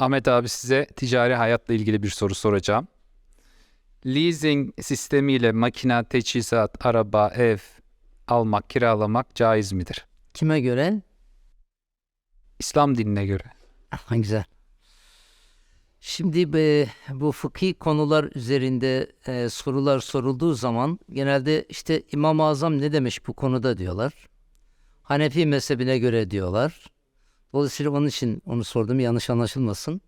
Ahmet abi size ticari hayatla ilgili bir soru soracağım. Leasing sistemiyle makine, teçhizat, araba, ev almak, kiralamak caiz midir? Kime göre? İslam dinine göre. Ha, Güzel. Şimdi be, bu fıkhi konular üzerinde e, sorular sorulduğu zaman genelde işte İmam-ı Azam ne demiş bu konuda diyorlar. Hanefi mezhebine göre diyorlar. Dolayısıyla onun için onu sordum yanlış anlaşılmasın.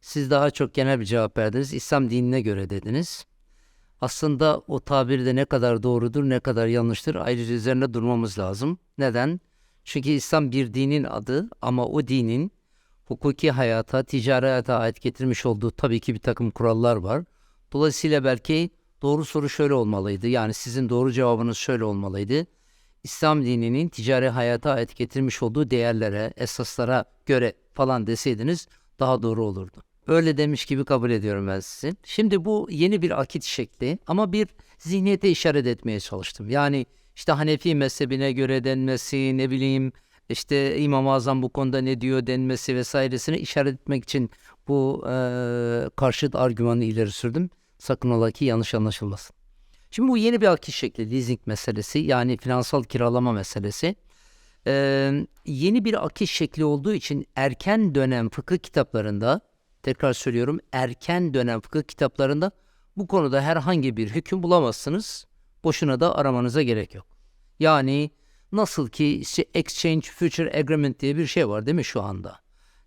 Siz daha çok genel bir cevap verdiniz. İslam dinine göre dediniz. Aslında o tabir de ne kadar doğrudur ne kadar yanlıştır ayrıca üzerine durmamız lazım. Neden? Çünkü İslam bir dinin adı ama o dinin hukuki hayata, ticari hayata ait getirmiş olduğu tabii ki bir takım kurallar var. Dolayısıyla belki doğru soru şöyle olmalıydı. Yani sizin doğru cevabınız şöyle olmalıydı. İslam dininin ticari hayata ait getirmiş olduğu değerlere, esaslara göre falan deseydiniz daha doğru olurdu. Öyle demiş gibi kabul ediyorum ben sizi. Şimdi bu yeni bir akit şekli ama bir zihniyete işaret etmeye çalıştım. Yani işte Hanefi mezhebine göre denmesi, ne bileyim işte İmam-ı Azam bu konuda ne diyor denmesi vesairesini işaret etmek için bu e, karşıt argümanı ileri sürdüm. Sakın ola ki yanlış anlaşılmasın. Şimdi bu yeni bir akış şekli leasing meselesi yani finansal kiralama meselesi. Ee, yeni bir akış şekli olduğu için erken dönem fıkıh kitaplarında tekrar söylüyorum erken dönem fıkıh kitaplarında bu konuda herhangi bir hüküm bulamazsınız. Boşuna da aramanıza gerek yok. Yani nasıl ki işte Exchange Future Agreement diye bir şey var değil mi şu anda?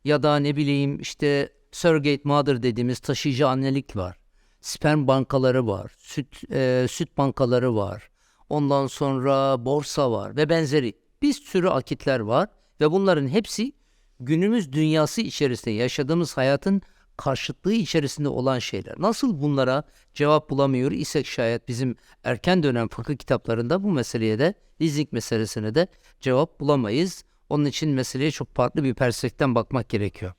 Ya da ne bileyim işte Surrogate Mother dediğimiz taşıyıcı annelik var. Sperm bankaları var. Süt, e, süt bankaları var. Ondan sonra borsa var ve benzeri. Bir sürü akitler var ve bunların hepsi günümüz dünyası içerisinde yaşadığımız hayatın karşıtlığı içerisinde olan şeyler. Nasıl bunlara cevap bulamıyor isek şayet bizim erken dönem fıkıh kitaplarında bu meseleye de leasing meselesine de cevap bulamayız. Onun için meseleye çok farklı bir perspektiften bakmak gerekiyor.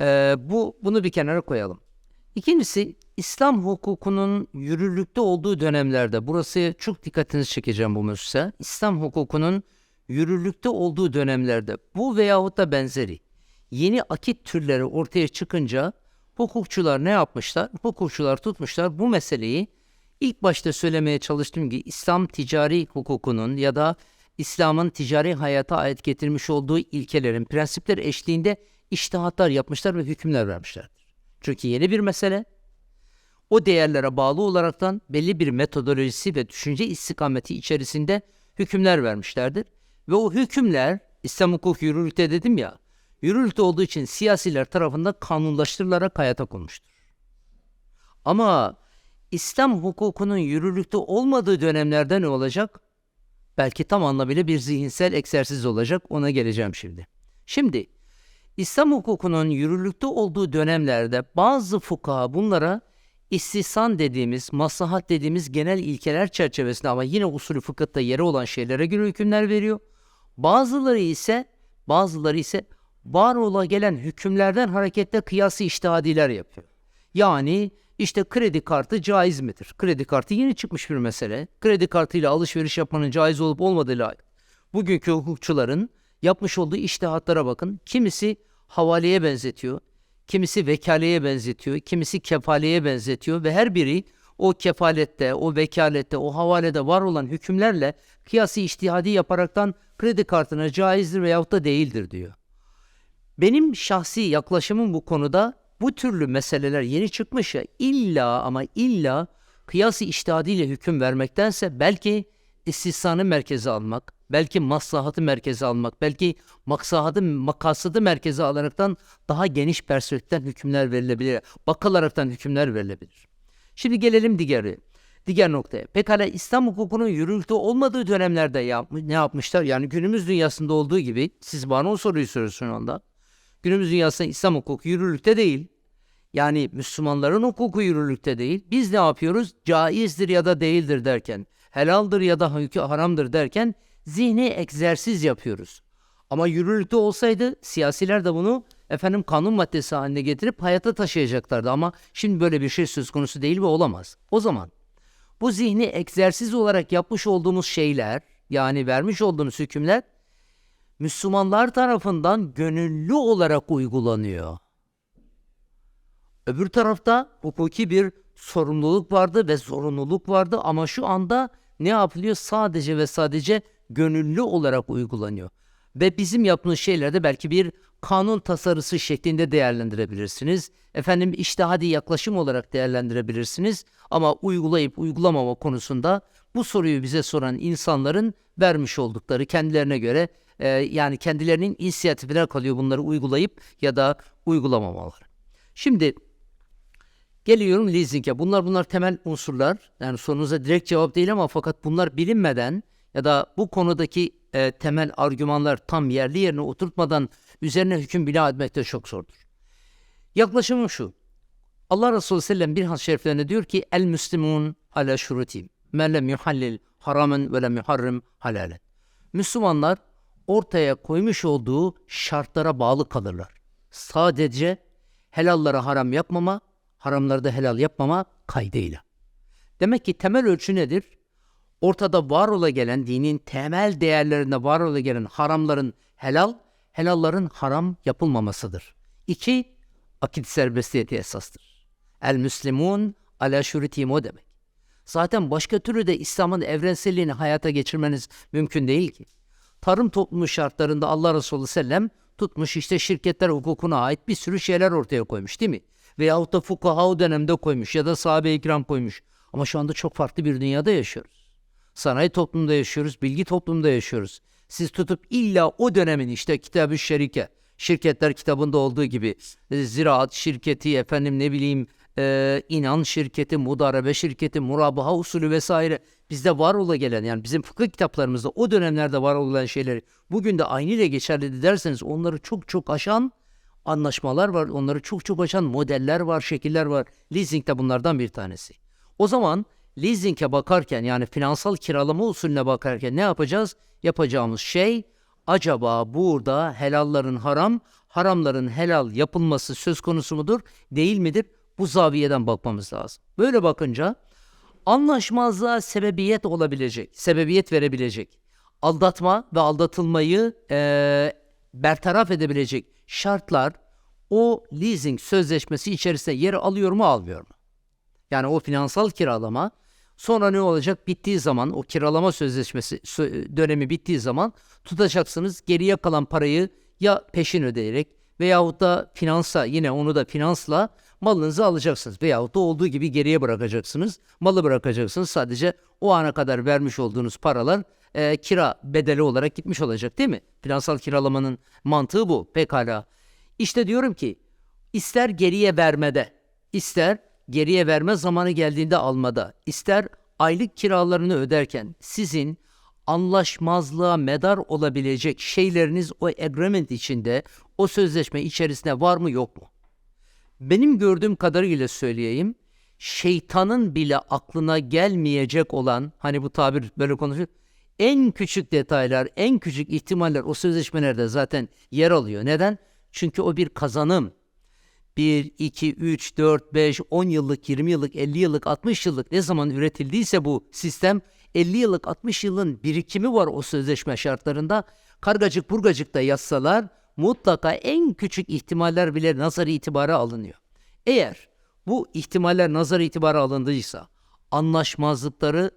Ee, bu bunu bir kenara koyalım. İkincisi İslam hukukunun yürürlükte olduğu dönemlerde burası çok dikkatinizi çekeceğim bu mevzuya. İslam hukukunun yürürlükte olduğu dönemlerde bu veyahut da benzeri yeni akit türleri ortaya çıkınca hukukçular ne yapmışlar? Hukukçular tutmuşlar bu meseleyi ilk başta söylemeye çalıştığım gibi İslam ticari hukukunun ya da İslam'ın ticari hayata ait getirmiş olduğu ilkelerin, prensipler eşliğinde iştihatlar yapmışlar ve hükümler vermişlerdir. Çünkü yeni bir mesele. O değerlere bağlı olaraktan belli bir metodolojisi ve düşünce istikameti içerisinde hükümler vermişlerdir. Ve o hükümler İslam hukuk yürürlükte dedim ya, yürürlükte olduğu için siyasiler tarafından kanunlaştırılarak hayata konmuştur. Ama İslam hukukunun yürürlükte olmadığı dönemlerde ne olacak? Belki tam anlamıyla bir zihinsel egzersiz olacak. Ona geleceğim şimdi. Şimdi İslam hukukunun yürürlükte olduğu dönemlerde bazı fukaha bunlara istihsan dediğimiz, maslahat dediğimiz genel ilkeler çerçevesinde ama yine usulü fıkıhta yeri olan şeylere göre hükümler veriyor. Bazıları ise bazıları ise var ola gelen hükümlerden hareketle kıyası iştihadiler yapıyor. Yani işte kredi kartı caiz midir? Kredi kartı yeni çıkmış bir mesele. Kredi kartıyla alışveriş yapmanın caiz olup olmadığıyla bugünkü hukukçuların yapmış olduğu iştihatlara bakın. Kimisi havaleye benzetiyor, kimisi vekaleye benzetiyor, kimisi kefaleye benzetiyor ve her biri o kefalette, o vekalette, o havalede var olan hükümlerle kıyası iştihadi yaparaktan kredi kartına caizdir veyahut da değildir diyor. Benim şahsi yaklaşımım bu konuda bu türlü meseleler yeni çıkmış ya illa ama illa kıyası iştihadiyle hüküm vermektense belki istisnanı merkeze almak, belki maslahatı merkeze almak, belki maksadı, makasıdı merkeze alaraktan daha geniş perspektiften hükümler verilebilir. Bakılaraktan hükümler verilebilir. Şimdi gelelim diğeri. Diğer noktaya. Pekala İslam hukukunun yürürlükte olmadığı dönemlerde yapmış, ne yapmışlar? Yani günümüz dünyasında olduğu gibi siz bana o soruyu soruyorsun onda. Günümüz dünyasında İslam hukuku yürürlükte değil. Yani Müslümanların hukuku yürürlükte değil. Biz ne yapıyoruz? Caizdir ya da değildir derken, helaldir ya da haramdır derken zihni egzersiz yapıyoruz. Ama yürürlükte olsaydı siyasiler de bunu efendim kanun maddesi haline getirip hayata taşıyacaklardı. Ama şimdi böyle bir şey söz konusu değil ve olamaz. O zaman bu zihni egzersiz olarak yapmış olduğumuz şeyler yani vermiş olduğumuz hükümler Müslümanlar tarafından gönüllü olarak uygulanıyor. Öbür tarafta hukuki bir sorumluluk vardı ve zorunluluk vardı ama şu anda ne yapılıyor? Sadece ve sadece gönüllü olarak uygulanıyor. Ve bizim yaptığımız şeylerde belki bir kanun tasarısı şeklinde değerlendirebilirsiniz. Efendim işte hadi yaklaşım olarak değerlendirebilirsiniz. Ama uygulayıp uygulamama konusunda bu soruyu bize soran insanların vermiş oldukları kendilerine göre e, yani kendilerinin inisiyatifine kalıyor bunları uygulayıp ya da uygulamamaları. Şimdi Geliyorum leasing'e. Bunlar bunlar temel unsurlar. Yani sorunuza direkt cevap değil ama fakat bunlar bilinmeden ya da bu konudaki e, temel argümanlar tam yerli yerine oturtmadan üzerine hüküm bina etmek de çok zordur. Yaklaşımım şu. Allah Resulü sellem bir hadis-i şeriflerinde diyor ki el müslimun ala şurutim. Men lem yuhallil haramen ve lem yuharrim halalen. Müslümanlar ortaya koymuş olduğu şartlara bağlı kalırlar. Sadece helallara haram yapmama, haramları da helal yapmama kaydıyla. Demek ki temel ölçü nedir? Ortada var ola gelen dinin temel değerlerinde var ola gelen haramların helal, helalların haram yapılmamasıdır. İki, akit serbestiyeti esastır. El müslimun ala şuritihim o demek. Zaten başka türlü de İslam'ın evrenselliğini hayata geçirmeniz mümkün değil ki. Tarım toplumu şartlarında Allah Resulü sellem tutmuş işte şirketler hukukuna ait bir sürü şeyler ortaya koymuş değil mi? Veyahut da fukaha o dönemde koymuş ya da sahabe-i kiram koymuş. Ama şu anda çok farklı bir dünyada yaşıyoruz. Sanayi toplumunda yaşıyoruz, bilgi toplumunda yaşıyoruz. Siz tutup illa o dönemin işte kitabı şerike, şirketler kitabında olduğu gibi e, ziraat şirketi, efendim ne bileyim e, inan şirketi, mudarebe şirketi, murabaha usulü vesaire bizde var ola gelen yani bizim fıkıh kitaplarımızda o dönemlerde var olan şeyleri bugün de aynı ile geçerli derseniz onları çok çok aşan anlaşmalar var. Onları çok çok aşan modeller var, şekiller var. Leasing de bunlardan bir tanesi. O zaman leasing'e bakarken yani finansal kiralama usulüne bakarken ne yapacağız? Yapacağımız şey acaba burada helalların haram, haramların helal yapılması söz konusu mudur, değil midir? Bu zaviyeden bakmamız lazım. Böyle bakınca anlaşmazlığa sebebiyet olabilecek, sebebiyet verebilecek, aldatma ve aldatılmayı eee, bertaraf edebilecek şartlar o leasing sözleşmesi içerisinde yer alıyor mu almıyor mu? Yani o finansal kiralama sonra ne olacak? Bittiği zaman o kiralama sözleşmesi sö- dönemi bittiği zaman tutacaksınız. Geriye kalan parayı ya peşin ödeyerek veyahut da finansa yine onu da finansla malınızı alacaksınız. Veyahut da olduğu gibi geriye bırakacaksınız. Malı bırakacaksınız. Sadece o ana kadar vermiş olduğunuz paralar e, kira bedeli olarak gitmiş olacak değil mi? Finansal kiralamanın mantığı bu. Pekala. İşte diyorum ki ister geriye vermede, ister geriye verme zamanı geldiğinde almada, ister aylık kiralarını öderken sizin anlaşmazlığa medar olabilecek şeyleriniz o agreement içinde, o sözleşme içerisinde var mı yok mu? Benim gördüğüm kadarıyla söyleyeyim. Şeytanın bile aklına gelmeyecek olan hani bu tabir böyle konuşuyor. En küçük detaylar, en küçük ihtimaller o sözleşmelerde zaten yer alıyor. Neden? Çünkü o bir kazanım. 1, 2, 3, 4, 5, 10 yıllık, 20 yıllık, 50 yıllık, 60 yıllık ne zaman üretildiyse bu sistem 50 yıllık, 60 yılın birikimi var o sözleşme şartlarında. Kargacık burgacık da yazsalar mutlaka en küçük ihtimaller bile nazar itibara alınıyor. Eğer bu ihtimaller nazar itibara alındıysa anlaşmazlıkları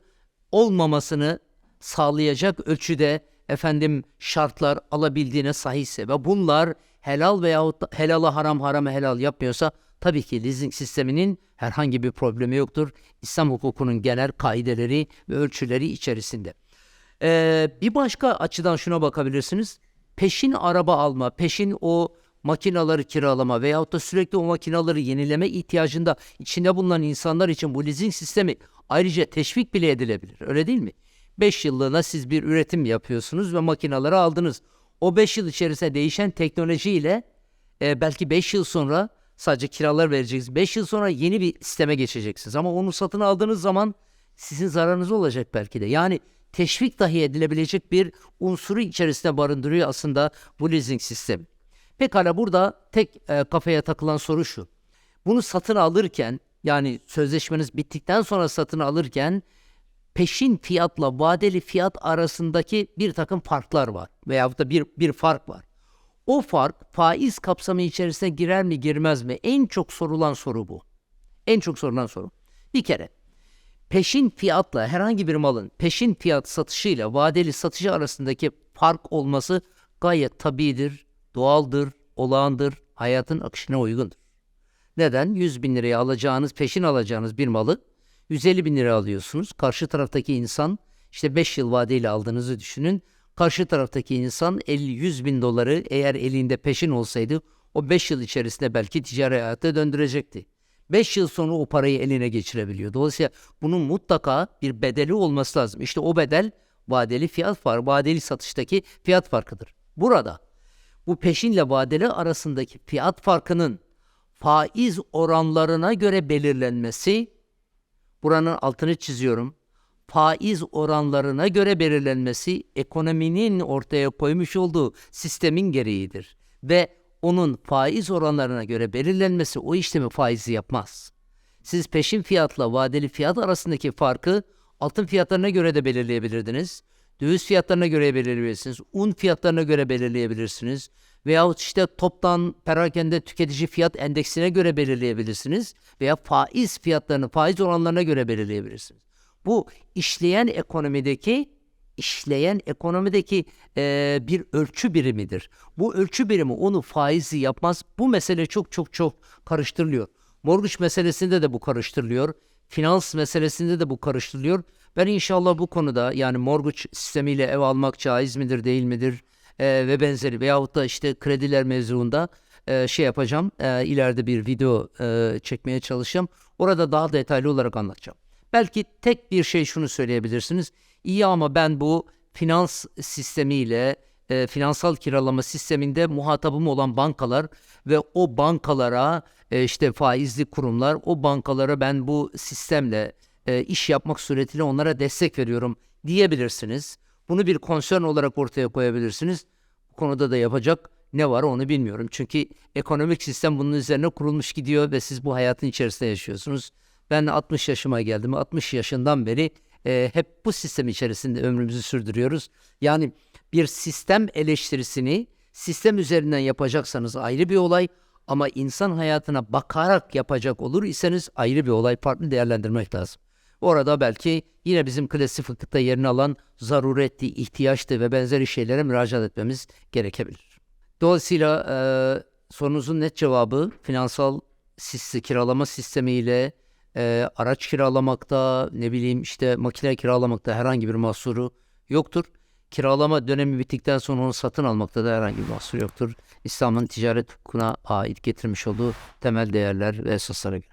olmamasını sağlayacak ölçüde efendim şartlar alabildiğine sahipse ve bunlar helal veyahut da helala haram harama helal yapmıyorsa tabii ki leasing sisteminin herhangi bir problemi yoktur. İslam hukukunun genel kaideleri ve ölçüleri içerisinde. Ee, bir başka açıdan şuna bakabilirsiniz. Peşin araba alma, peşin o makinaları kiralama veyahut da sürekli o makinaları yenileme ihtiyacında içinde bulunan insanlar için bu leasing sistemi ayrıca teşvik bile edilebilir. Öyle değil mi? 5 yıllığına siz bir üretim yapıyorsunuz ve makinaları aldınız. O 5 yıl içerisinde değişen teknolojiyle e, belki 5 yıl sonra sadece kiralar vereceksiniz. 5 yıl sonra yeni bir sisteme geçeceksiniz. Ama onu satın aldığınız zaman sizin zararınız olacak belki de. Yani teşvik dahi edilebilecek bir unsuru içerisinde barındırıyor aslında bu leasing sistemi. Pekala burada tek e, kafaya takılan soru şu. Bunu satın alırken yani sözleşmeniz bittikten sonra satın alırken peşin fiyatla vadeli fiyat arasındaki bir takım farklar var. Veyahut da bir, bir fark var. O fark faiz kapsamı içerisine girer mi girmez mi? En çok sorulan soru bu. En çok sorulan soru. Bir kere peşin fiyatla herhangi bir malın peşin fiyat satışıyla vadeli satışı arasındaki fark olması gayet tabidir, doğaldır, olağandır, hayatın akışına uygundur. Neden? 100 bin liraya alacağınız, peşin alacağınız bir malı 150 bin lira alıyorsunuz. Karşı taraftaki insan işte 5 yıl vadeyle aldığınızı düşünün. Karşı taraftaki insan 50-100 bin doları eğer elinde peşin olsaydı o 5 yıl içerisinde belki ticari hayata döndürecekti. 5 yıl sonra o parayı eline geçirebiliyor. Dolayısıyla bunun mutlaka bir bedeli olması lazım. İşte o bedel vadeli fiyat farkı, vadeli satıştaki fiyat farkıdır. Burada bu peşinle vadeli arasındaki fiyat farkının faiz oranlarına göre belirlenmesi buranın altını çiziyorum. Faiz oranlarına göre belirlenmesi ekonominin ortaya koymuş olduğu sistemin gereğidir. Ve onun faiz oranlarına göre belirlenmesi o işlemi faizi yapmaz. Siz peşin fiyatla vadeli fiyat arasındaki farkı altın fiyatlarına göre de belirleyebilirdiniz. Döviz fiyatlarına göre belirleyebilirsiniz. Un fiyatlarına göre belirleyebilirsiniz. Veyahut işte toptan perakende tüketici fiyat endeksine göre belirleyebilirsiniz. Veya faiz fiyatlarını, faiz oranlarına göre belirleyebilirsiniz. Bu işleyen ekonomideki işleyen ekonomideki eee, bir ölçü birimidir. Bu ölçü birimi onu faizi yapmaz. Bu mesele çok çok çok karıştırılıyor. Mortgage meselesinde de bu karıştırılıyor. Finans meselesinde de bu karıştırılıyor. Ben inşallah bu konuda yani mortgage sistemiyle ev almak caiz midir değil midir eee, ve benzeri veyahut da işte krediler mevzuunda eee, şey yapacağım. Eee, ileride bir video eee, çekmeye çalışacağım. Orada daha detaylı olarak anlatacağım. Belki tek bir şey şunu söyleyebilirsiniz. İyi ama ben bu finans sistemiyle, e, finansal kiralama sisteminde muhatabım olan bankalar ve o bankalara e, işte faizli kurumlar, o bankalara ben bu sistemle e, iş yapmak suretiyle onlara destek veriyorum diyebilirsiniz. Bunu bir konsern olarak ortaya koyabilirsiniz. Bu konuda da yapacak ne var onu bilmiyorum. Çünkü ekonomik sistem bunun üzerine kurulmuş gidiyor ve siz bu hayatın içerisinde yaşıyorsunuz. Ben 60 yaşıma geldim. 60 yaşından beri e, hep bu sistem içerisinde ömrümüzü sürdürüyoruz. Yani bir sistem eleştirisini sistem üzerinden yapacaksanız ayrı bir olay ama insan hayatına bakarak yapacak olur iseniz ayrı bir olay farklı değerlendirmek lazım. Orada belki yine bizim klasik fıkıhta yerini alan zaruretti, ihtiyaçtı ve benzeri şeylere müracaat etmemiz gerekebilir. Dolayısıyla e, sorunuzun net cevabı finansal sis- kiralama sistemiyle e, araç kiralamakta, ne bileyim işte makine kiralamakta herhangi bir mahsuru yoktur. Kiralama dönemi bittikten sonra onu satın almakta da herhangi bir mahsur yoktur. İslam'ın ticaret hukukuna ait getirmiş olduğu temel değerler ve esaslara göre.